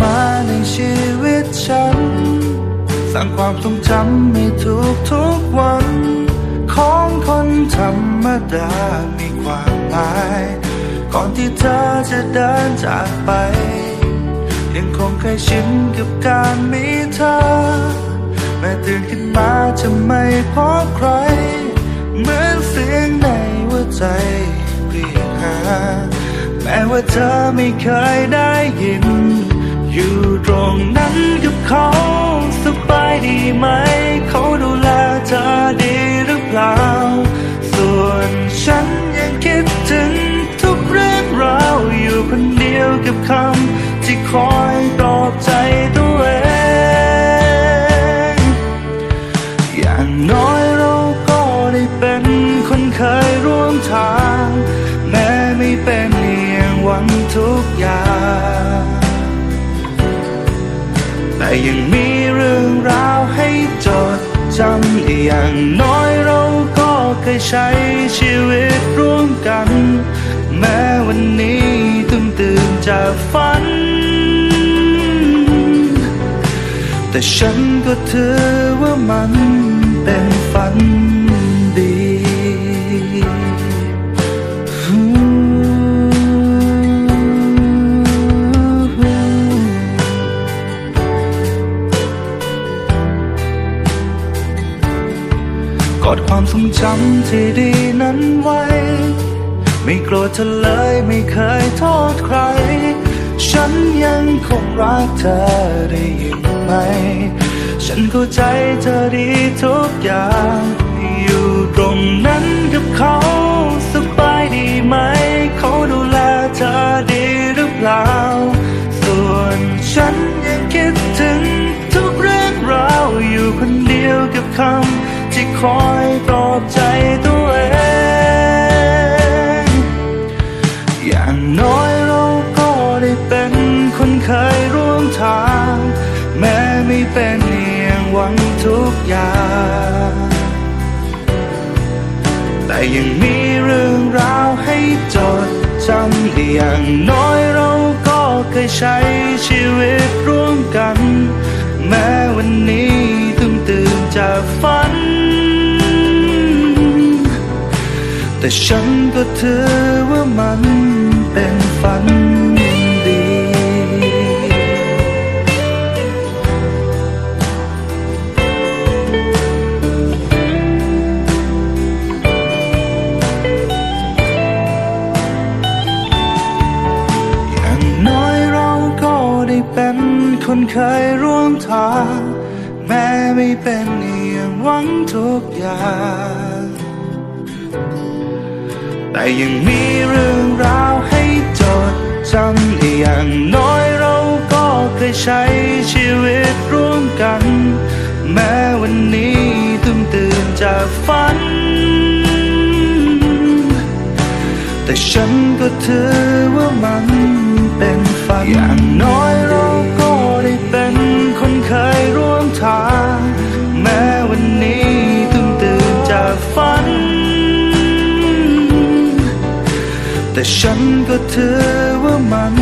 มาในชีวิตฉัน สร้างความทรงจำให้ทุกทุกๆวัน ของคนธรรมดา มีความหมาย ก่อนที่เธอจะเดินจากไป ยังคงเคยชินกับการมีเธอ แม้ตื่นขึ้นมาจะไม่พบใคร เหมือนเสียงในหัวใจเรียกหาแม้ว่าเธอไม่เคยได้ยิน อยู่ตรงนั้นกับเขาสบายดีไหม เขาดูแลเธอดีหรือเปล่า ส่วนฉันยังคิดถึงทุกเรื่องราวอยู่คนเดียวกับคำที่คอยปลอบใจตัวเอง อย่างน้อยเราก็ได้เป็นคนเคยร่วมทาง แม้ไม่เป็นอย่างวังทุกอย่าง แต่ยังมีเรื่องราวให้จดจำอย่างน้อยเราก็เคยใช้ชีวิตร่วมกัน แม้วันนี้ต้องตื่นจากฝัน แต่ฉันก็ถือว่ามัน อดความทรงจำที่ดีนั้นไว้ ไม่โกรธเธอเลยไม่เคยโทษใคร ฉันยังคงรักเธอได้ยินไหม ฉันเข้าใจเธอดีทุกอย่าง อยู่ตรงนั้นกับเขาสบายดีไหม เขาดูแลเธอดีหรือเปล่า ส่วนฉันยังคิดถึงทุกเรื่องราวอยู่คนเดียวกับคำที่ คอยปลอบใจตัวเอง อย่างน้อยเราก็ได้เป็นคนเคยร่วมทาง แม้ไม่เป็นอย่างหวังทุกอย่าง แต่ยังมีเรื่องราวให้จดจำอย่างน้อยเราก็เคยใช้ชีวิตร่วมกัน แม้วันนี้ต้องตื่นจากฝัน แต่ฉันก็ถือว่ามันเป็นฝันดี อย่างน้อยเราก็ได้เป็นคนเคยร่วมทางแม้ไม่เป็นอย่างหวังทุกอย่าง แต่ยังมีเรื่องราวให้จดจำอย่างน้อยเราก็เคยใช้ชีวิตร่วมกัน แม้วันนี้ต้องตื่นจากฝัน แต่ฉันก็ถือว่ามันเป็นฝันอย่างน้อยเราก็ได้เป็นคนเคยร่วมทาง แม้วันนี้ต้องตื่นจากฝัน แต่ฉันก็เธอว่ามัน